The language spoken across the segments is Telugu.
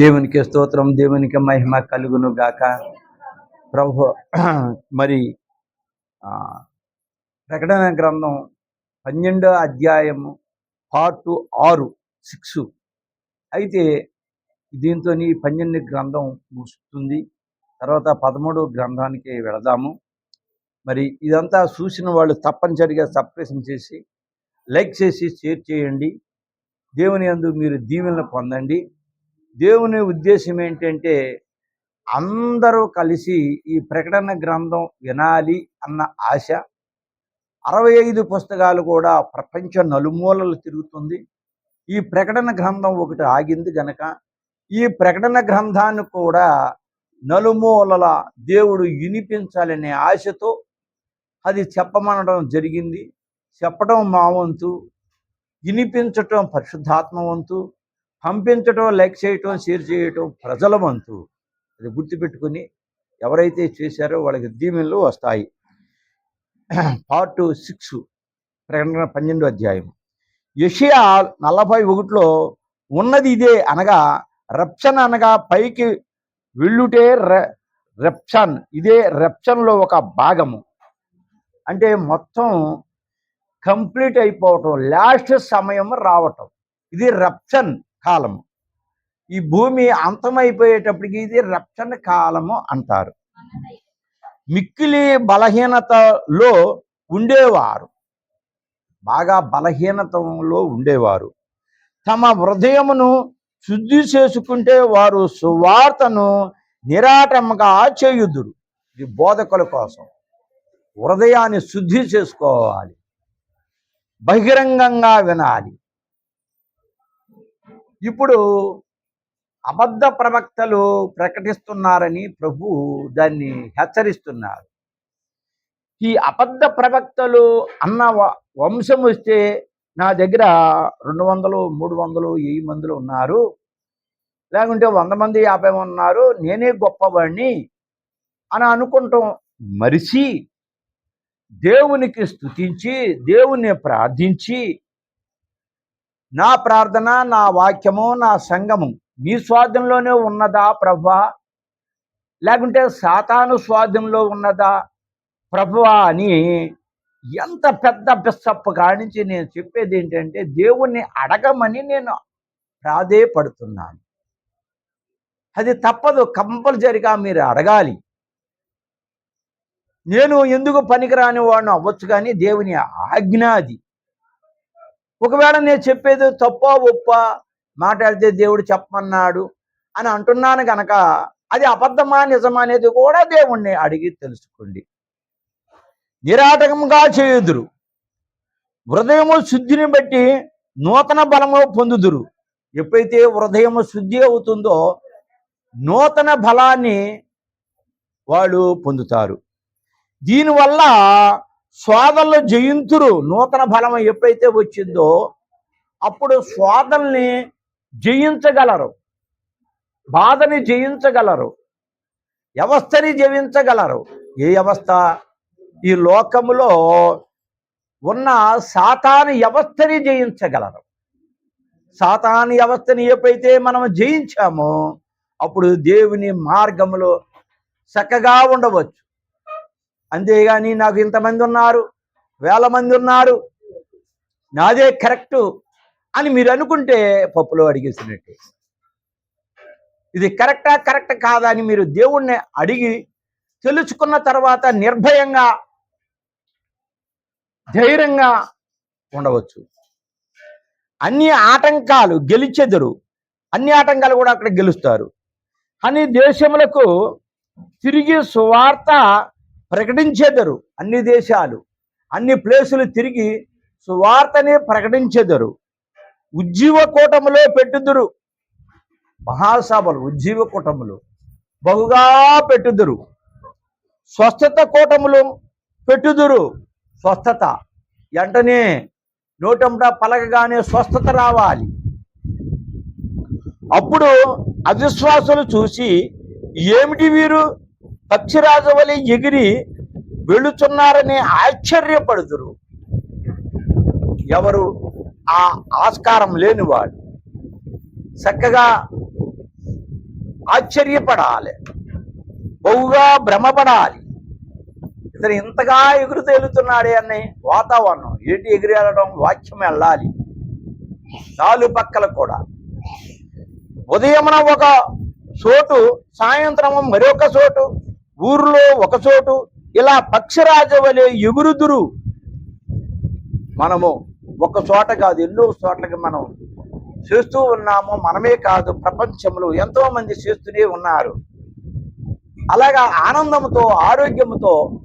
దేవునికి స్తోత్రం దేవునికి మహిమ కలుగును గాక ప్రభు మరి ప్రకటన గ్రంథం పన్నెండో అధ్యాయము పార్ట్ ఆరు సిక్స్. అయితే దీంతో ఈ పన్నెండు గ్రంథం ముగుస్తుంది. తర్వాత పదమూడో గ్రంథానికి వెళదాము. మరి ఇదంతా చూసిన వాళ్ళు తప్పనిసరిగా సబ్స్క్రిప్షన్ చేసి లైక్ చేసి షేర్ చేయండి. దేవుని యందు మీరు దీవెనలు పొందండి. దేవుని ఉద్దేశం ఏంటంటే అందరూ కలిసి ఈ ప్రకటన గ్రంథం వినాలి అన్న ఆశ. అరవై ఐదు పుస్తకాలు కూడా ప్రపంచ నలుమూలలు తిరుగుతుంది. ఈ ప్రకటన గ్రంథం ఒకటి ఆగింది గనక ఈ ప్రకటన గ్రంథాన్ని కూడా నలుమూలల దేవుడు వినిపించాలనే ఆశతో అది చెప్పమనడం జరిగింది. చెప్పడం మా వంతు వినిపించటం పరిశుద్ధాత్మ వంతు పంపించటం లైక్ చేయటం షేర్ చేయటం ప్రజల వంతు అది గుర్తుపెట్టుకుని ఎవరైతే చేశారో వాళ్ళకి దీవెనలు వస్తాయి. పార్ట్ సిక్స్ ప్రకటన పన్నెండు అధ్యాయం. యషియా నలభై ఒకటిలో ఉన్నది ఇదే అనగా రెప్షన్ అనగా పైకి వెళ్ళుటే రెప్షన్ ఇదే రెప్షన్లో ఒక భాగము. అంటే మొత్తం కంప్లీట్ అయిపోవటం లాస్ట్ సమయం రావటం. ఇది రప్షన్. కాలము. ఈ భూమి అంతమైపోయేటప్పటికి ఇది రక్షణ కాలము అంటారు. మిక్కిలి బలహీనతలో ఉండేవారు. బాగా బలహీనతలో ఉండేవారు. తమ హృదయమును శుద్ధి చేసుకుంటే వారు సువార్తను నిరాటంగా చేయుదురు. ఇది బోధకుల కోసం. హృదయాన్ని శుద్ధి చేసుకోవాలి. బహిరంగంగా వినాలి. ఇప్పుడు అబద్ధ ప్రవక్తలు ప్రకటిస్తున్నారని ప్రభు దాన్ని హెచ్చరిస్తున్నారు. ఈ అబద్ధ ప్రవక్తలు అన్న వంశం వస్తే నా దగ్గర రెండు వందలు మూడు వందలు వెయ్యి మందిలో ఉన్నారు. లేకుంటే వంద మంది యాభై మంది ఉన్నారు. నేనే గొప్పవాడిని అని అనుకుంటాం మరిచి దేవునికి స్తుతించి దేవుణ్ణి ప్రార్థించి నా ప్రార్థన నా వాక్యము నా సంగము నీ స్వాధీనంలోనే ఉన్నదా ప్రభా లేకుంటే సాతాను స్వాధీనంలో ఉన్నదా ప్రభువా అని ఎంత పెద్ద బిస్సప్పు కానించి నేను చెప్పేది ఏంటంటే దేవుణ్ణి అడగమని నేను ప్రాధేయపడుతున్నాను. అది తప్పదు కంపల్సరిగా మీరు అడగాలి. నేను ఎందుకు పనికిరాని వాడిని అవ్వచ్చు కానీ దేవుని ఆజ్ఞ అది. ఒకవేళ నేను చెప్పేది తప్ప ఒప్ప మాట్లాడితే దేవుడు చెప్పమన్నాడు అని అంటున్నాను కనుక అది అబద్ధమా నిజమా అనేది కూడా దేవుణ్ణి అడిగి తెలుసుకోండి. నిరాటకంగా చేయుదురు. హృదయము శుద్ధిని బట్టి నూతన బలము పొందుదురు. ఎప్పుడైతే హృదయము శుద్ధి అవుతుందో నూతన బలాన్ని వాళ్ళు పొందుతారు. దీనివల్ల స్వాదల్లో జయింతురు నూతన బలం ఎప్పుడైతే వచ్చిందో అప్పుడు స్వాదల్ని జయించగలరు. బాధని జయించగలరు. వ్యవస్థని జయించగలరు. ఏ వ్యవస్థ? ఈ లోకములో ఉన్న సాతాని వ్యవస్థని జయించగలరు. సాతాని వ్యవస్థని ఎప్పుడైతే మనం జయించామో అప్పుడు దేవుని మార్గములో చక్కగా ఉండవచ్చు. అంతేగాని నాకు ఇంతమంది ఉన్నారు వేల మంది ఉన్నారు నాదే కరెక్టు అని మీరు అనుకుంటే పప్పులో అడిగేసినట్టే. ఇది కరెక్టా కరెక్ట్ కాదా అని మీరు దేవుణ్ణి అడిగి తెలుసుకున్న తర్వాత నిర్భయంగా ధైర్యంగా ఉండవచ్చు. అన్ని ఆటంకాలు గెలిచెదరు. అన్ని ఆటంకాలు కూడా అక్కడ గెలుస్తారు. అని దేశములకు తిరిగి సువార్త ప్రకటించేదరు అన్ని దేశాలు అన్ని ప్లేసులు తిరిగి సువార్తని ప్రకటించెదరు. ఉజ్జీవ కూటములో పెట్టుదురు. మహాసభలు ఉజ్జీవ కూటములు బహుగా పెట్టుదురు. స్వస్థత కూటములు పెట్టుదురు. స్వస్థత వెంటనే నోటంట పలకగానే స్వస్థత రావాలి. అప్పుడు అవిశ్వాసులు చూసి ఏమిటి వీరు? పక్షిరాజవలి ఎగిరి వెళుతున్నారని ఆశ్చర్యపడుదురు. ఎవరు? ఆ ఆస్కారం లేనివాడు. చక్కగా ఆశ్చర్యపడాలి. బహుగా భ్రమపడాలి. ఇతను ఇంతగా ఎగురు తేలుతున్నాడే అని వాతావరణం. ఏంటి ఎగిరి వెళ్ళడం వాక్యం వెళ్ళాలి. నాలుగు పక్కల కూడా. ఉదయమున ఒక చోటు సాయంత్రము మరొక చోటు. ఊర్లో ఒకచోటు ఇలా పక్షిరాజ వలె ఎగురుదురు. మనము ఒక చోట కాదు ఎన్నో చోట్లకి మనం చేస్తూ ఉన్నాము. మనమే కాదు ప్రపంచంలో ఎంతో మంది చేస్తూనే ఉన్నారు. అలాగా ఆనందంతో ఆరోగ్యంతో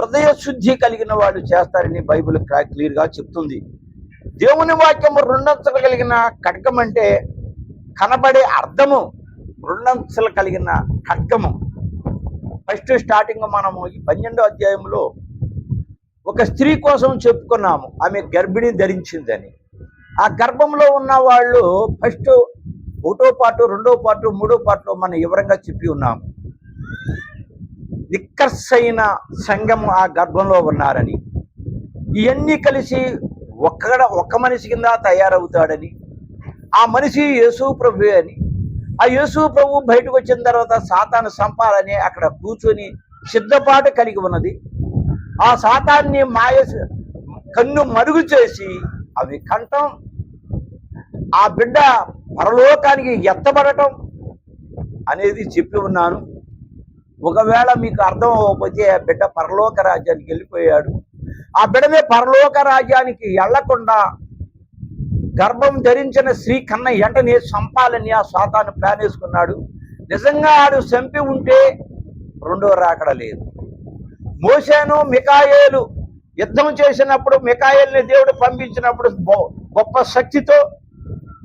హృదయ శుద్ధి కలిగిన వాళ్ళు చేస్తారని బైబిల్ క్లియర్గా చెప్తుంది. దేవుని వాక్యం రెండంతలు కలిగిన ఖడ్గం అంటే కనబడే అర్థము రెండంతలు కలిగిన ఖడ్గము. ఫస్ట్ స్టార్టింగ్ మనము ఈ పన్నెండో అధ్యాయంలో ఒక స్త్రీ కోసం చెప్పుకున్నాము. ఆమె గర్భిణి ధరించిందని. ఆ గర్భంలో ఉన్న వాళ్ళు ఫస్ట్ ఒకటో పాటు రెండో పాటు మూడో పాటలో మనం వివరంగా చెప్పి ఉన్నాము నిక్కర్సైన సంఘం ఆ గర్భంలో ఉన్నారని. ఇవన్నీ కలిసి ఒక్కడ ఒక్క మనిషి కింద తయారవుతాడని. ఆ మనిషి యేసు ప్రభు అని ఆ యేసు ప్రభు బయటకు వచ్చిన తర్వాత సాతాను సంపాలని అక్కడ కూర్చొని సిద్ధపాటు కలిగి ఉన్నది. ఆ సాతాన్ని మాయ కన్ను మరుగు చేసి అవి కంఠం. ఆ బిడ్డ పరలోకానికి ఎత్తబడటం అనేది చెప్పి ఉన్నాను. ఒకవేళ మీకు అర్థం అవ్వకపోతే ఆ బిడ్డ పరలోక రాజ్యానికి వెళ్ళిపోయాడు. ఆ బిడ్డనే పరలోక రాజ్యానికి వెళ్ళకుండా గర్భం ధరించిన స్త్రీ కన్న ఎంటనే చంపాలని ఆ శాతాన్ని ప్లాన్ వేసుకున్నాడు. నిజంగా ఆడు చంపి ఉంటే రెండో రాకడ లేదు. మోసేను మికాయేలు యుద్ధం చేసినప్పుడు మికాయేల్ని దేవుడు పంపించినప్పుడు గొప్ప శక్తితో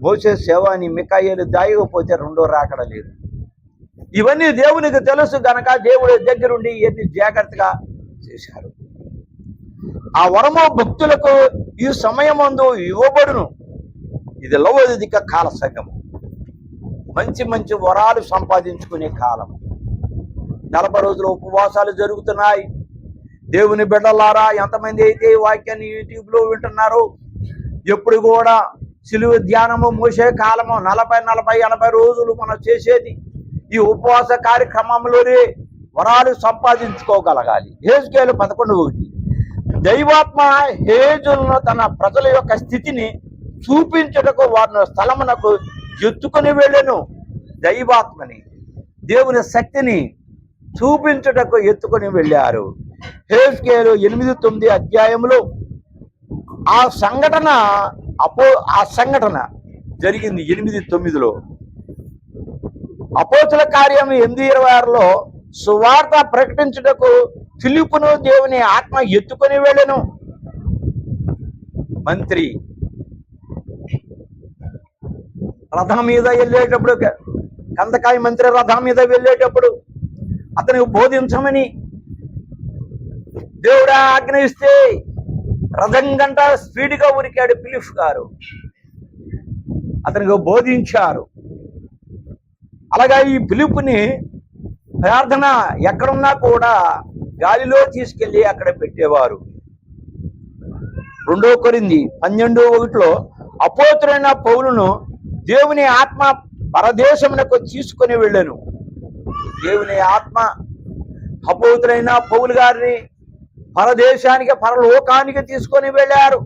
మోసే సేవాని మికాయేలు దాయకపోతే రెండో రాకడ లేదు. ఇవన్నీ దేవునికి తెలుసు గనక దేవుడి దగ్గరుండి ఇవన్నీ జాగ్రత్తగా చేశారు. ఆ వరము భక్తులకు ఈ సమయమందు ఇవ్వబడును. ఇది లవదిక కాల సంఘము మంచి మంచి వరాలు సంపాదించుకునే కాలం. నలభై రోజులు ఉపవాసాలు జరుగుతున్నాయి. దేవుని బిడ్డలారా ఎంతమంది అయితే ఈ వాక్యాన్ని యూట్యూబ్లో వింటున్నారో ఎప్పుడు కూడా సిలువ ధ్యానము మోసే కాలము నలభై నలభై ఎనభై రోజులు మనం చేసేది ఈ ఉపవాస కార్యక్రమంలోనే వరాలు సంపాదించుకోగలగాలి. హేజుకేలు పదకొండు ఒకటి. దైవాత్మ హేజులను తన ప్రజల యొక్క స్థితిని చూపించుటకు వారిని స్థలమునకు ఎత్తుకుని వెళ్ళను. దైవాత్మని దేవుని శక్తిని చూపించుటకు ఎత్తుకొని వెళ్ళారు. హేస్కేలు ఎనిమిది తొమ్మిది అధ్యాయంలో ఆ సంఘటన అపో ఆ సంఘటన జరిగింది ఎనిమిది తొమ్మిదిలో. అపోతుల కార్యం ఎనిమిది ఇరవై ఆరులో సువార్త ప్రకటించుటకు ఫిలిపును దేవుని ఆత్మ ఎత్తుకొని వెళ్ళను. మంత్రి రథం మీద వెళ్ళేటప్పుడు కందకాయ మంత్రి రథం మీద వెళ్ళేటప్పుడు అతనికి బోధించమని దేవుడా ఆజ్ఞ ఇస్తే రథం గంట స్పీడ్గా ఉరికాడు ఫిలిప్ గారు. అతనికి బోధించారు. అలాగా ఈ పిలుపుని ప్రార్థన ఎక్కడున్నా కూడా గాలిలో తీసుకెళ్ళి అక్కడ పెట్టేవారు. రెండో కొరింది పన్నెండో ఒకటిలో అపోతురైన పౌలును దేవుని ఆత్మ పరదేశమునకు తీసుకొని వెళ్ళాను. దేవుని ఆత్మ అపోతురైన పౌలు గారిని పరదేశానికి పరలోకానికి తీసుకొని వెళ్ళారు.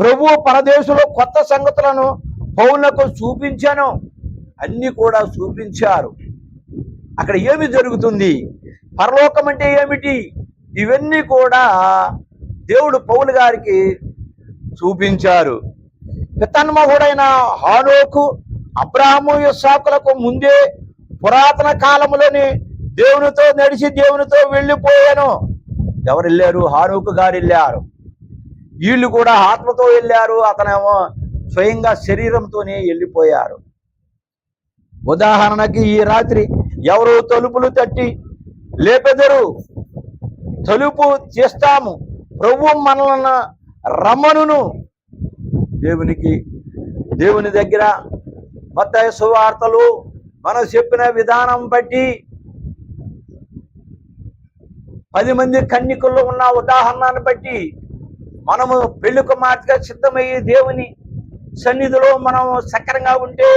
ప్రభు పరదేశంలో కొత్త సంగతులను పౌలకు చూపించాను. అన్ని కూడా చూపించారు. అక్కడ ఏమి జరుగుతుంది? పరలోకం అంటే ఏమిటి? ఇవన్నీ కూడా దేవుడు పౌలు గారికి చూపించారు. పితన్మహుడైన హానోకు అబ్రాహము ఇస్సాకులకు ముందే పురాతన కాలములోని దేవునితో నడిచి దేవునితో వెళ్ళిపోయాను. ఎవరు వెళ్ళారు హానోకు గారు వెళ్ళారు వీళ్ళు కూడా ఆత్మతో వెళ్ళారు. అతనేమో స్వయంగా శరీరంతోనే వెళ్ళిపోయారు. ఉదాహరణకి ఈ రాత్రి ఎవరు తలుపులు తట్టి లేపెదరు తలుపు చేస్తాము ప్రభు మనలను రమణును దేవునికి దేవుని దగ్గర మొత్త సువార్తలు మనం చెప్పిన విధానం బట్టి పది మంది కన్నికల్లో ఉన్న ఉదాహరణను బట్టి మనము పెళ్ళి కుమార్తెగా సిద్ధమయ్యే దేవుని సన్నిధిలో మనం సక్రంగా ఉంటే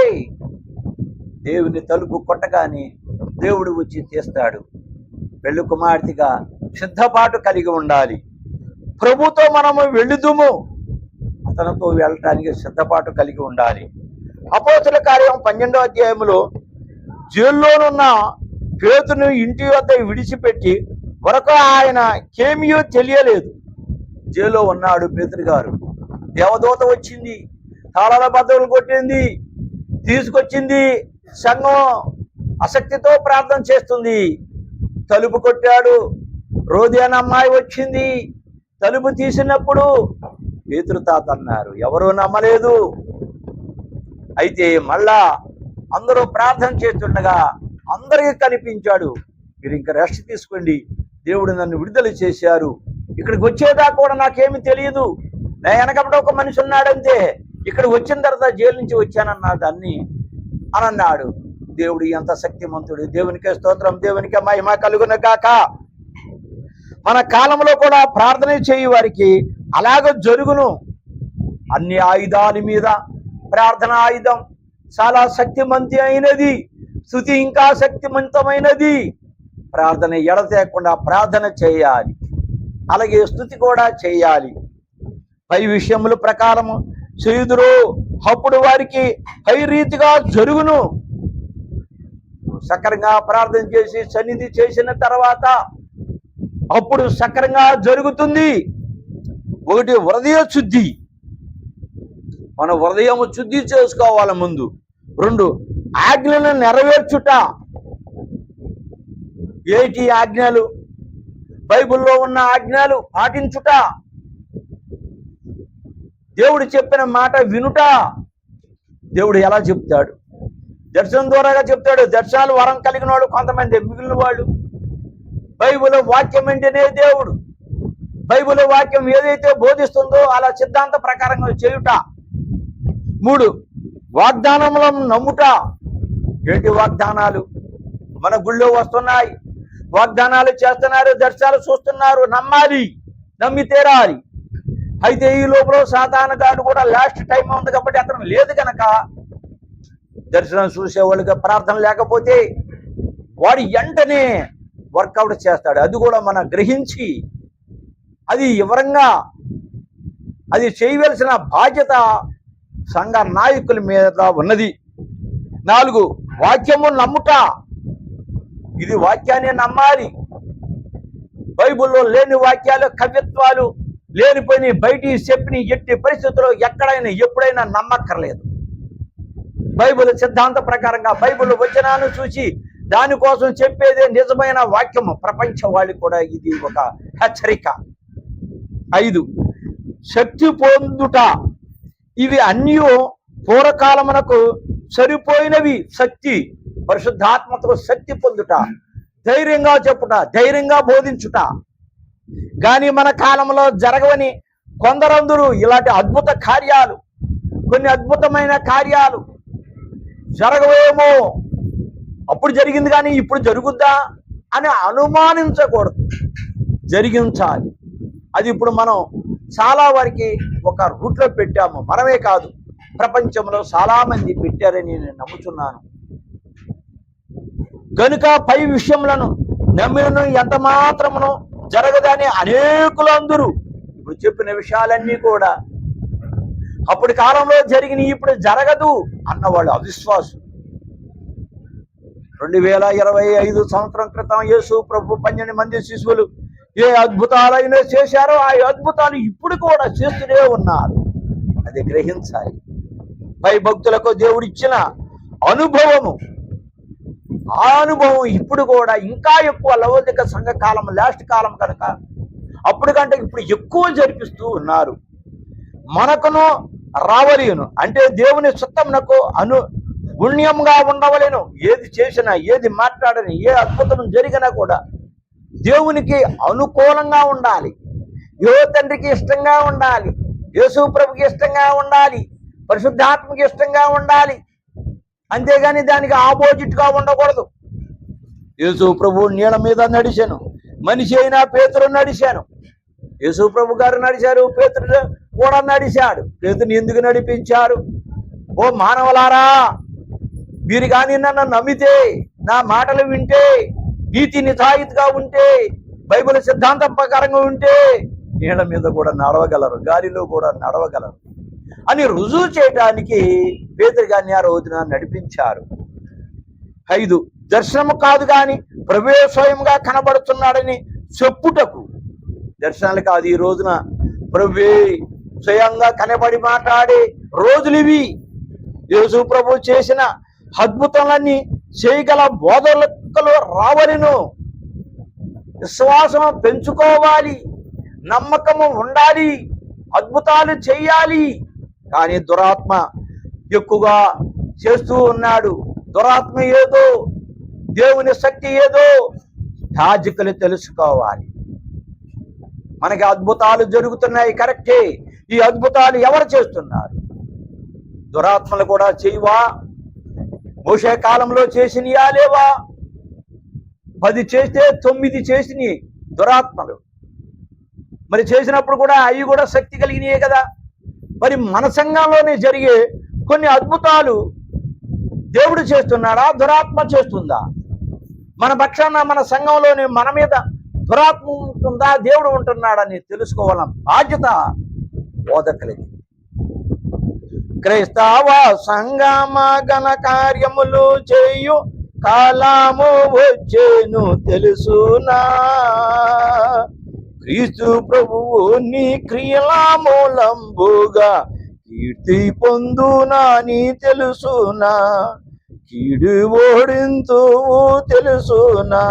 దేవుని తలుపు కొట్టగానే దేవుడు వచ్చి తీస్తాడు. పెళ్ళి కుమార్తెగా సిద్ధపాటు కలిగి ఉండాలి. ప్రభుతో మనము వెళ్ళుదుము. అతనితో వెళ్ళటానికి సిద్ధపాటు కలిగి ఉండాలి. అపోతుల కార్యం పన్నెండో అధ్యాయంలో జైల్లోనున్న పేతును ఇంటి వద్ద విడిచిపెట్టి వరకు ఆయన కేమియో తెలియలేదు. జైల్లో ఉన్నాడు పేతురు గారు. దేవదూత వచ్చింది తాళాల బద్దలు కొట్టింది తీసుకొచ్చింది సంఘం ఆసక్తితో ప్రార్థన చేస్తుంది. తలుపు కొట్టాడు రోజేనమ్మాయి అమ్మాయి వచ్చింది తలుపు తీసినప్పుడు పేతురు తాత అన్నారు ఎవరూ నమ్మలేదు. అయితే మళ్ళా అందరూ ప్రార్థన చేస్తుండగా అందరికీ కనిపించాడు. మీరు ఇంకా రెస్ట్ తీసుకోండి. దేవుడు నన్ను విడుదల చేశారు. ఇక్కడికి వచ్చేదాకా కూడా నాకేమీ తెలియదు. నా వెనకబడ ఒక మనిషి ఉన్నాడంతే. ఇక్కడ వచ్చిన తర్వాత జైలు నుంచి వచ్చానన్నా దాన్ని అని అన్నాడు దేవుడు ఎంత శక్తిమంతుడు. దేవునికే స్తోత్రం. దేవునికే మహిమ కలుగున కాక మన కాలంలో కూడా ప్రార్థన చేయు వారికి అలాగ జరుగును. అన్ని ఆయుధాల మీద ప్రార్థన ఆయుధం చాలా శక్తిమంతి అయినది. స్థుతి ఇంకా శక్తివంతమైనది ప్రార్థన ఎడతేయకుండా ప్రార్థన చేయాలి. అలాగే స్థుతి కూడా చేయాలి. పై విషయముల ప్రకారము చేయుదురు. అప్పుడు వారికి పై రీతిగా జరుగును. సక్రంగా ప్రార్థన చేసి సన్నిధి చేసిన తర్వాత అప్పుడు సక్రంగా జరుగుతుంది. ఒకటి హృదయ శుద్ధి. మన హృదయం శుద్ధి చేసుకోవాలి ముందు. రెండు ఆజ్ఞలను నెరవేర్చుట. ఏటి ఆజ్ఞలు? బైబిల్లో ఉన్న ఆజ్ఞలు పాటించుట. దేవుడు చెప్పిన మాట వినుట. దేవుడు ఎలా చెప్తాడు? దర్శనం ద్వారాగా చెప్తాడు దర్శనాలు వరం కలిగిన వాడు కొంతమంది మిగిలిన వాళ్ళు. బైబిల్ వాక్యం అంటేనే దేవుడు. బైబిల్ వాక్యం ఏదైతే బోధిస్తుందో అలా సిద్ధాంత ప్రకారంగా చేయుట. మూడు వాగ్దానములను నమ్ముట. ఏంటి వాగ్దానాలు? మన గుళ్ళో వస్తున్నాయి. వాగ్దానాలు చేస్తున్నారు దర్శనాలు చూస్తున్నారు నమ్మాలి నమ్మి తీరాలి. అయితే ఈ లోపల సాధారణగాడు కూడా లాస్ట్ టైం ఉంది కాబట్టి అతను లేదు కనుక దర్శనం చూసేవాళ్ళుగా ప్రార్థన లేకపోతే వాడు వెంటనే వర్కౌట్ చేస్తాడు. అది కూడా మనం గ్రహించి అది వివరంగా అది చేయవలసిన బాధ్యత సంఘ నాయకుల మీద ఉన్నది. నాలుగు వాక్యము నమ్ముట. ఇది వాక్యాన్ని నమ్మాలి. బైబిల్లో లేని వాక్యాలు కవిత్వాలు లేనిపోయిన బయటి చెప్పిన ఎట్టి పరిస్థితుల్లో ఎక్కడైనా ఎప్పుడైనా నమ్మక్కర్లేదు. బైబిల్ సిద్ధాంత ప్రకారంగా బైబిల్ వచనాన్ని చూసి దానికోసం చెప్పేదే నిజమైన వాక్యము. ప్రపంచ వాళ్ళకి కూడా ఇది ఒక హెచ్చరిక. ఐదు. శక్తి పొందుట. ఇవి అన్నీ పూర్వకాలమునకు సరిపోయినవి శక్తి. పరిశుద్ధాత్మతో శక్తి పొందుట. ధైర్యంగా చెప్పుట ధైర్యంగా బోధించుట. కానీ మన కాలంలో జరగవని కొందరందరూ ఇలాంటి అద్భుత కార్యాలు కొన్ని అద్భుతమైన కార్యాలు జరగవేమో. అప్పుడు జరిగింది కానీ ఇప్పుడు జరుగుద్దా అని అనుమానించకూడదు. జరిగించాలి. అది ఇప్పుడు మనం చాలా వారికి ఒక రూట్లో పెట్టాము. మనమే కాదు ప్రపంచంలో చాలామంది పెట్టారని నేను నమ్ముతున్నాను కనుక పై విషయములను నమ్మినను ఎంత మాత్రమును జరగదని అనేకులందరూ ఇప్పుడు చెప్పిన విషయాలన్నీ కూడా అప్పటి కాలంలో జరిగిన ఇప్పుడు జరగదు అన్నవాళ్ళు అవిశ్వాసం రెండు వేల ఇరవై ఐదు సంవత్సరం క్రితం యేసు ప్రభు పన్నెండు మంది శిశువులు ఏ అద్భుతాలైనా చేశారో ఆ అద్భుతాలు ఇప్పుడు కూడా చేస్తూనే ఉన్నారు. అది గ్రహించాలి. పై భక్తులకు దేవుడిచ్చిన అనుభవము. ఆ అనుభవం ఇప్పుడు కూడా ఇంకా ఎక్కువ లవోదిక సంఘ కాలం లాస్ట్ కాలం కనుక అప్పుడు కంటే ఇప్పుడు ఎక్కువ జరిపిస్తూ ఉన్నారు. మనకును రావలేను. అంటే దేవుని చిత్తమునకు అను పుణ్యంగా ఉండవలేను. ఏది చేసినా ఏది మాట్లాడని ఏ అద్భుతం జరిగినా కూడా దేవునికి అనుకూలంగా ఉండాలి. యో తండ్రికి ఇష్టంగా ఉండాలి. యేసు ప్రభుకి ఇష్టంగా ఉండాలి. పరిశుద్ధాత్మకి ఇష్టంగా ఉండాలి. అంతేగాని దానికి ఆపోజిట్గా ఉండకూడదు. యేసు ప్రభు నీళ్ళ మీద నడిచాను. మనిషి అయినా పేతురు నడిచాను. యేసు ప్రభు గారు నడిచారు. పేతుడు కూడా నడిచాడు. పేతుని ఎందుకు నడిపించారు? ఓ మానవులారా మీరు కానీ నన్ను నమ్మితే నా మాటలు వింటే నీతి నిజాయితీగా ఉంటే బైబిల్ సిద్ధాంతం ప్రకారంగా ఉంటే నీళ్ళ మీద కూడా నడవగలరు గాలిలో కూడా నడవగలరు. అని రుజువు చేయడానికి పేదరిగాన్ని ఆ రోజున నడిపించారు. ఐదు దర్శనము కాదు కానీ ప్రభే స్వయంగా కనబడుతున్నాడని చెప్పుటకు. దర్శనాలు కాదు ఈ రోజున ప్రభువే స్వయంగా కనబడి మాట్లాడే రోజులు ఇవి యేసు ప్రభు చేసిన అద్భుతాలన్నీ చేయగల బోధకులు రావలను విశ్వాసం పెంచుకోవాలి నమ్మకము ఉండాలి అద్భుతాలు చేయాలి. కానీ దురాత్మ ఎక్కువగా చేస్తూ ఉన్నాడు. దురాత్మ ఏదో దేవుని శక్తి ఏదో యాజకులు తెలుసుకోవాలి. మనకి అద్భుతాలు జరుగుతున్నాయి కరెక్టే. ఈ అద్భుతాలు ఎవరు చేస్తున్నారు? దురాత్మలు కూడా చేయవా? బహుశా కాలంలో చేసినయా లేవా? పది చేస్తే తొమ్మిది చేసినవి దురాత్మలు. మరి చేసినప్పుడు కూడా అవి కూడా శక్తి కలిగినాయే కదా? మరి మన సంఘంలోనే జరిగే కొన్ని అద్భుతాలు దేవుడు చేస్తున్నాడా? దురాత్మ చేస్తుందా? మన పక్షాన మన సంఘంలోనే మన మీద దురాత్మ ఉంటుందా? దేవుడు ఉంటున్నాడని తెలుసుకోవాలని బాధ్యత బోధకులది క్రైస్తవ సంగమ గణ కార్యములు చేయు కాలము వచ్చేను తెలుసునా. క్రీస్తు ప్రభువు నీ క్రియలామూలంబుగా కీర్తి పొందునా నీ తెలుసునా. కీడు ఓడింతు తెలుసునా.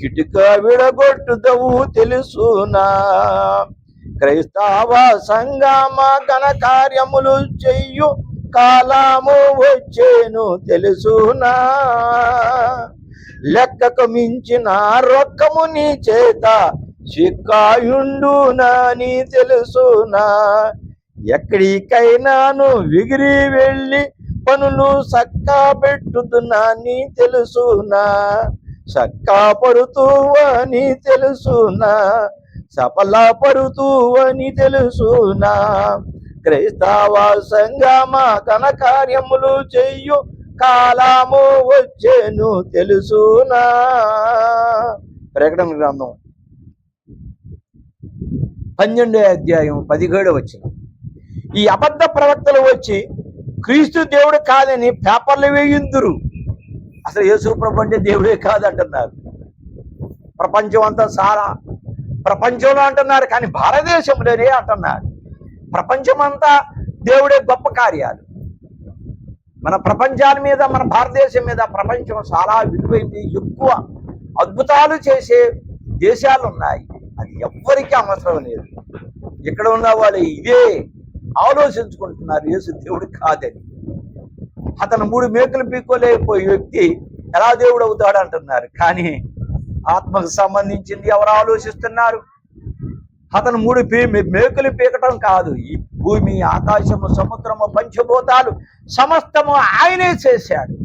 కిటుక విడగొట్టుదవు తెలుసునా. క్రైస్తవ సంగమ ఘన కార్యములు చెయ్యు కాలము వచ్చేను తెలుసునా. లెక్కకు మించిన రొక్కము నీ చేత చిక్కాయుండునా నీ తెలుసునా. ఎక్కడికైనాను విగిరి వెళ్ళి పనులు సక్కా పెట్టుతున్నా నీ తెలుసునా. సక్కా పడుతూ అని తెలుసునా. సఫలా పడుతూ అని తెలుసునా. క్రైస్తవ సంగమ ఘన కార్యములు చెయ్యు కాలము వచ్చేను తెలుసునా. ప్రకటన గ్రంథం పన్నెండో అధ్యాయం పదిహేడు వచ్చిన ఈ అబద్ధ ప్రవక్తలు వచ్చి క్రీస్తు దేవుడు కాదని పేపర్లు వేయిందురు. అసలు యేసు ప్రభు అంటే దేవుడే కాదంటున్నారు. ప్రపంచం అంతా సారా ప్రపంచంలో అంటున్నారు కానీ భారతదేశంలోనే అంటున్నారు. ప్రపంచం అంతా దేవుడే గొప్ప కార్యాలు. మన ప్రపంచాల మీద మన భారతదేశం మీద ప్రపంచం చాలా విలువైంది ఎక్కువ అద్భుతాలు చేసే దేశాలు ఉన్నాయి. అది ఎవ్వరికీ అవసరం లేదు. ఇక్కడ ఉన్న వాళ్ళు ఇదే ఆలోచించుకుంటున్నారు యేసు దేవుడు కాదని. అతను మూడు మేకులు పీక్కోలేకపోయే వ్యక్తి ఎలా దేవుడు అవుతాడు అంటున్నారు. కానీ ఆత్మకు సంబంధించింది ఎవరు ఆలోచిస్తున్నారు? అతను మూడు పీ మేకులు పీకటం కాదు. ఈ భూమి ఆకాశము సముద్రము పంచభూతాలు సమస్తము ఆయనే చేశాడు.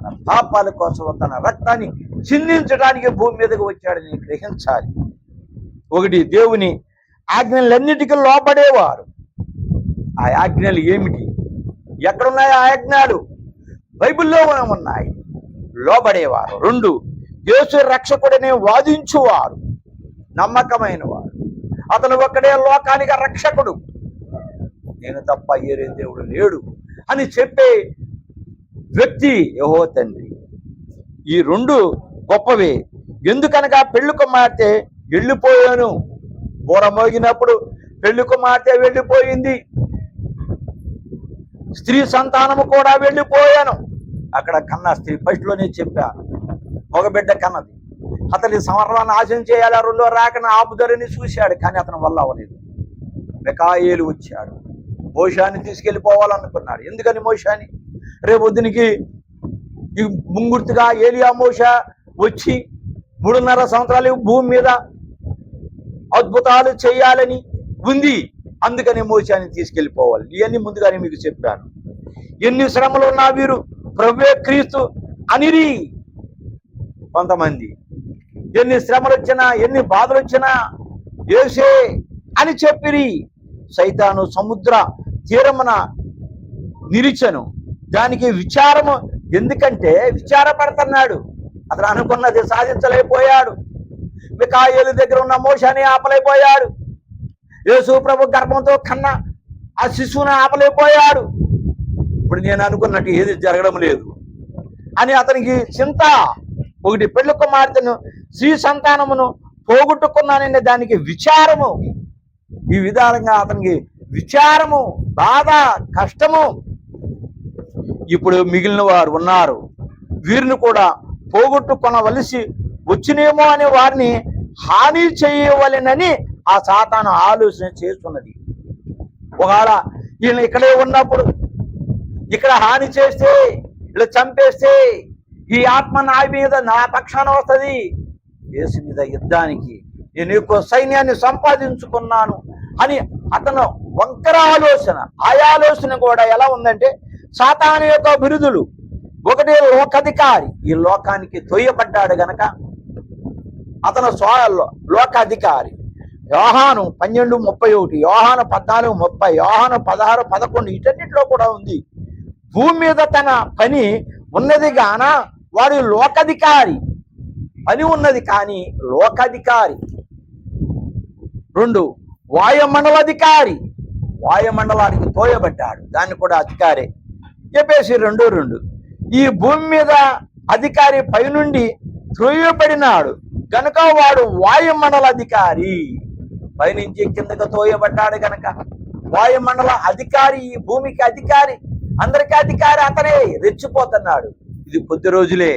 మన పాపాల కోసం తన రక్తాన్ని చిందించడానికి భూమి మీదకి వచ్చాడని గ్రహించాలి. ఒకటి దేవుని ఆజ్ఞలన్నిటికీ లోపడేవారు ఆ ఆజ్ఞలు ఏమిటి? ఎక్కడున్నాయి ఆ ఆజ్ఞలు? బైబిల్లో ఉన్నాయి. లోబడేవారు. రెండు యేసు రక్షకుడిని వాదించువారు నమ్మకమైన వారు అతను ఒక్కడే లోకానికి రక్షకుడు. నేను తప్ప ఏరే దేవుడు లేడు అని చెప్పే వ్యక్తి యహో తండ్రి. ఈ రెండు గొప్పవే. ఎందుకనగా పెళ్ళి కుమార్తె వెళ్ళిపోయాను. బోర మోగినప్పుడు పెళ్ళి కుమార్తె వెళ్ళిపోయింది. స్త్రీ సంతానము కూడా వెళ్ళిపోయాను. అక్కడ కన్నా స్త్రీ ఫస్ట్లోనే చెప్పాను మగబిడ్డ కన్నది. అతని సమర్వాన్ని ఆశం చేయాలి రెండో రాకన ఆపుదరిని చూశాడు కానీ అతని వల్ల అవ్వలేదు. బెకాయేలు వచ్చాడు. మోషాన్ని తీసుకెళ్ళిపోవాలనుకున్నాడు. ఎందుకని మోషాని? రేపొద్దునికి ఈ ముంగుర్తిగా ఏలియా మోష వచ్చి మూడున్నర సంవత్సరాలు భూమి మీద అద్భుతాలు చేయాలని ఉంది. అందుకని మోసాన్ని తీసుకెళ్ళిపోవాలి. ఇవన్నీ ముందుగానే మీకు చెప్పాను. ఎన్ని శ్రమలు ఉన్నా వీరు ప్రవ్వే క్రీస్తు అనిరి. కొంతమంది. ఎన్ని శ్రమలు వచ్చినా ఎన్ని బాధలు వచ్చినా ఏసే అని చెప్పిరి. సైతాను సముద్ర తీరమున నిలిచను. దానికి విచారము ఎందుకంటే విచారపడుతున్నాడు. అతను అనుకున్నది సాధించలేకపోయాడు. మికాయేలు దగ్గర ఉన్న మోషాన్ని ఆపలేకపోయాడు. యేసు ప్రభు గర్భంతో కన్న ఆ శిశువుని ఆపలేకపోయాడు. ఇప్పుడు నేను అనుకున్నట్టు ఏది జరగడం లేదు. అని అతనికి చింత ఒకటి పెళ్ళి కుమార్తెను శ్రీ సంతానమును పోగొట్టుకున్నాననే దానికి విచారము. ఈ విధానంగా అతనికి విచారము బాధ కష్టము. ఇప్పుడు మిగిలిన వారు ఉన్నారు. వీరిని కూడా పోగొట్టుకొనవలసి వచ్చినేమో అనే వారిని హాని చేయవలెనని ఆ సాతాను ఆలోచన చేస్తున్నది. ఒకవేళ ఈయన ఇక్కడే ఉన్నప్పుడు ఇక్కడ హాని చేస్తే ఇలా చంపేస్తే ఈ ఆత్మ నా మీద నా పక్షాన వస్తుంది. యేసు మీద యుద్ధానికి నేను ఎక్కువ సైన్యాన్ని సంపాదించుకున్నాను అని అతను వంకర ఆలోచన ఆ ఆలోచన కూడా ఎలా ఉందంటే సాతాను యొక్క బిరుదులు ఒకటి లోకాధికారి ఈ లోకానికి తొయ్యబడ్డాడు గనక అతను స్వ లోకాధికారి. యోహాను పన్నెండు ముప్పై ఒకటి యోహాను పద్నాలుగు ముప్పై యోహాను పదహారు పదకొండు ఇటన్నిటిలో కూడా ఉంది. భూమి మీద తన పని ఉన్నది గాన వాడు లోకాధికారి. పని ఉన్నది కానీ లోకాధికారి. రెండు వాయుమండలాధికారి. వాయుమండలానికి తోయబడ్డాడు. దాన్ని కూడా అధికారే. చెప్పేసి రెండు రెండు. ఈ భూమి మీద అధికారి పైనుండి త్రోయబడినాడు కనుక వాడు వాయుమండల అధికారి పైనుంచి కిందకు తోయబడ్డాడు గనక. వాయుమండల అధికారి ఈ భూమికి అధికారి. అందరికీ అధికారి అతనే. రెచ్చిపోతున్నాడు. ఇది కొద్ది రోజులే.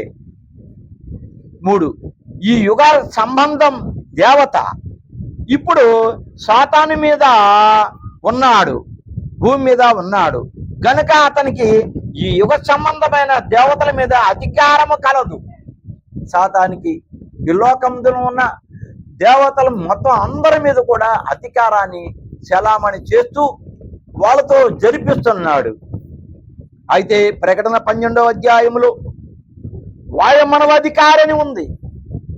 మూడు ఈ యుగ సంబంధం దేవత ఇప్పుడు సాతాను మీద ఉన్నాడు భూమి మీద ఉన్నాడు. గనుక అతనికి ఈ యుగ సంబంధమైన దేవతల మీద అధికారము కలదు. సాతానికి ఈ లోకంలో ఉన్న దేవతలు మొత్తం అందరి మీద కూడా అధికారాన్ని చలామణి చేస్తూ వాళ్ళతో జరిపిస్తున్నాడు. అయితే ప్రకటన పన్నెండవ అధ్యాయంలో వాయుమండలాధికారి ఉంది.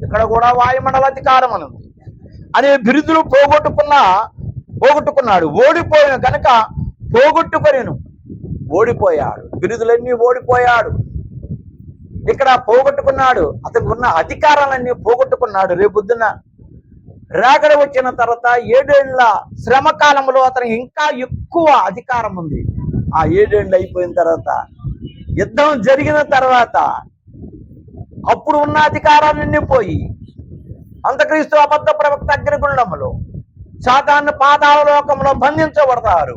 ఇక్కడ కూడా వాయుమండలాధికారం అని ఉంది. అనే బిరుదులు పోగొట్టుకున్న పోగొట్టుకున్నాడు. ఓడిపోయిన కనుక పోగొట్టుకొనేను. ఓడిపోయాడు. బిరుదులన్నీ ఓడిపోయాడు. ఇక్కడ పోగొట్టుకున్నాడు. అతనికి ఉన్న అధికారాలన్నీ పోగొట్టుకున్నాడు. రేపొద్దున రాకడ వచ్చిన తర్వాత ఏడేళ్ళ శ్రమ కాలంలో అతనికి ఇంకా ఎక్కువ అధికారం ఉంది. ఆ ఏడేళ్ళు అయిపోయిన తర్వాత యుద్ధం జరిగిన తర్వాత అప్పుడు ఉన్న అధికారాన్ని పోయి అంతక్రీస్తు అబద్ధ ప్రవక్త అగ్నిగుండములో సాధారణ పాతావలోకంలో బంధించబడతారు.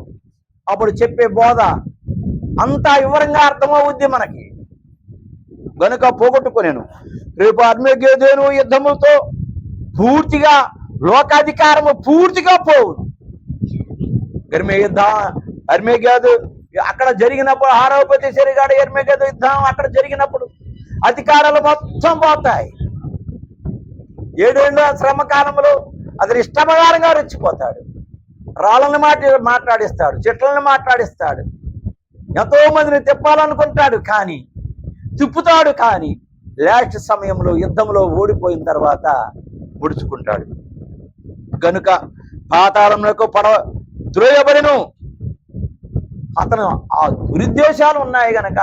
అప్పుడు చెప్పే బోధ అంతా వివరంగా అర్థమవుద్ది మనకి. గనుక పోగొట్టుకునేను రేపు అర్మేగేదేను యుద్ధములతో పూర్తిగా లోకాధికారము పూర్తిగా పోవు. గర్మే యుద్ధ అర్మేగేదు అక్కడ జరిగినప్పుడు ఆరోపతి సరిగాడు ఎర్మేగేదు యుద్ధం అక్కడ జరిగినప్పుడు అధికారాలు మొత్తం పోతాయి. ఏడేళ్ళ శ్రమ కాలంలో అతను ఇష్టమగారంగా రెచ్చిపోతాడు. రాళ్ళని మాట మాట్లాడిస్తాడు చెట్లను మాట్లాడిస్తాడు. ఎంతో మందిని తిప్పాలనుకుంటాడు కానీ తిప్పుతాడు కానీ లాస్ట్ సమయంలో యుద్ధంలో ఓడిపోయిన తర్వాత ముడుచుకుంటాడు. గనుక పాతాళంలో పడవ ద్రోయబడిను. అతను ఆ దురుద్దేశాలు ఉన్నాయి గనక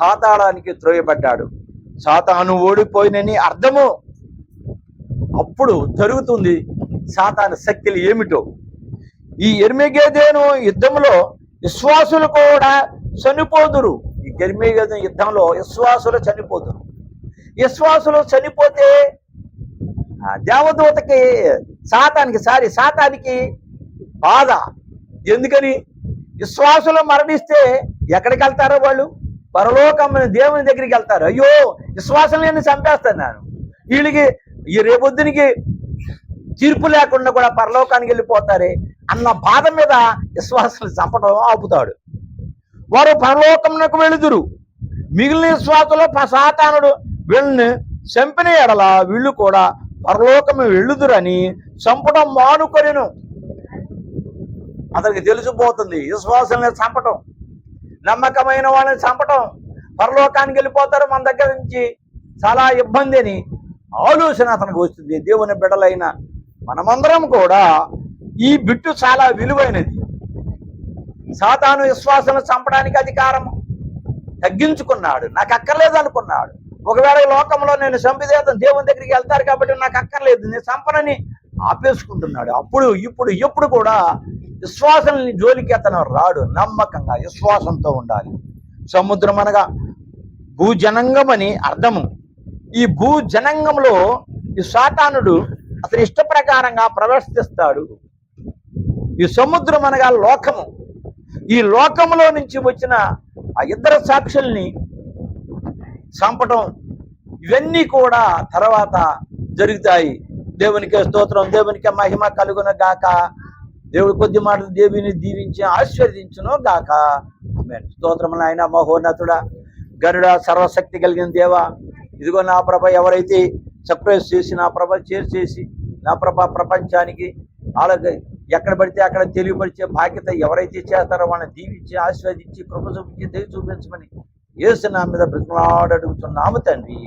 పాతాళానికి త్రోయబడ్డాడు. సాతాను ఓడిపోయినని అర్థము అప్పుడు జరుగుతుంది సాతాను శక్తులు ఏమిటో. ఈ ఎర్మిగేదేను యుద్ధంలో విశ్వాసులు కూడా చనిపోదురు. ఈ గర్మిగేదం యుద్ధంలో విశ్వాసులు చనిపోదురు. విశ్వాసులు చనిపోతే ఆ దేవదూతకి సాతానికి సారీ సాతానికి బాధ. ఎందుకని? విశ్వాసులు మరణిస్తే ఎక్కడికి వెళ్తారో వాళ్ళు? పరలోకమైన దేవుని దగ్గరికి వెళ్తారు. అయ్యో విశ్వాసం లేని చంపేస్తున్నాను వీళ్ళకి ఈ రేపొద్దునికి తీర్పు లేకుండా కూడా పరలోకానికి వెళ్ళిపోతారే అన్న బాధ మీద విశ్వాసులు చంపడం ఆపుతాడు. వారు పరలోకమునకు వెళుదురు. మిగిలిన విశ్వాసులు ప్రసాతానుడు సాతానుడు వీళ్ళని చంపిన ఎడల వీళ్ళు కూడా పరలోకము వెళ్ళుదురని చంపడం మానుకొనిను. అతనికి తెలిసిపోతుంది. విశ్వాసాలను చంపటం. నమ్మకమైన వాళ్ళని చంపటం. పరలోకానికి వెళ్ళిపోతారు మన దగ్గర నుంచి. చాలా ఇబ్బంది అని ఆలోచన అతనికి వస్తుంది. దేవుని బిడ్డలైన మనమందరం కూడా ఈ బిట్టు చాలా విలువైనది. సాతాను విశ్వాసం చంపడానికి అధికారం తగ్గించుకున్నాడు. నాకు అక్కర్లేదు అనుకున్నాడు. ఒకవేళ లోకంలో నేను చంపిదేతం దేవుని దగ్గరికి వెళ్తారు కాబట్టి నాకు అక్కర్లేదు. నేను చంపనని ఆపేసుకుంటున్నాడు. అప్పుడు ఇప్పుడు ఎప్పుడు కూడా విశ్వాసాన్ని జోలికి అతను రాడు నమ్మకంగా విశ్వాసంతో ఉండాలి. సముద్రం అనగా భూజనంగం అని అర్థము. ఈ భూజనంగంలో ఈ సాతానుడు అతని ఇష్ట ప్రకారంగా ప్రవర్తిస్తాడు ఈ సముద్రం అనగా లోకము. ఈ లోకములో నుంచి వచ్చిన ఆ ఇద్దరు సాక్షుల్ని చంపటం ఇవన్నీ కూడా తర్వాత జరుగుతాయి. దేవునికి స్తోత్రం దేవునికి మహిమ కలుగున గాక దేవుడు కొద్ది మాటలు దేవిని దీవించి ఆశీర్వదించును గాక. స్తోత్రములు ఆయన నాయన మహోన్నతుడా గరుడ సర్వశక్తి కలిగిన దేవ ఇదిగో నా ప్రభ ఎవరైతే సర్ప్రైజ్ చేసి నా ప్రభ చేసి నా ప్రభ ప్రపంచానికి వాళ్ళకి ఎక్కడ పడితే అక్కడ తెలియపరిచే బాధ్యత ఎవరైతే చేస్తారో వాళ్ళని దీవించి ఆశీర్వదించి కృప చూపించి దయ చూపించమని ఏసు నా మీద బ్రతిమలాడు అడుగుతున్నాము తండ్రి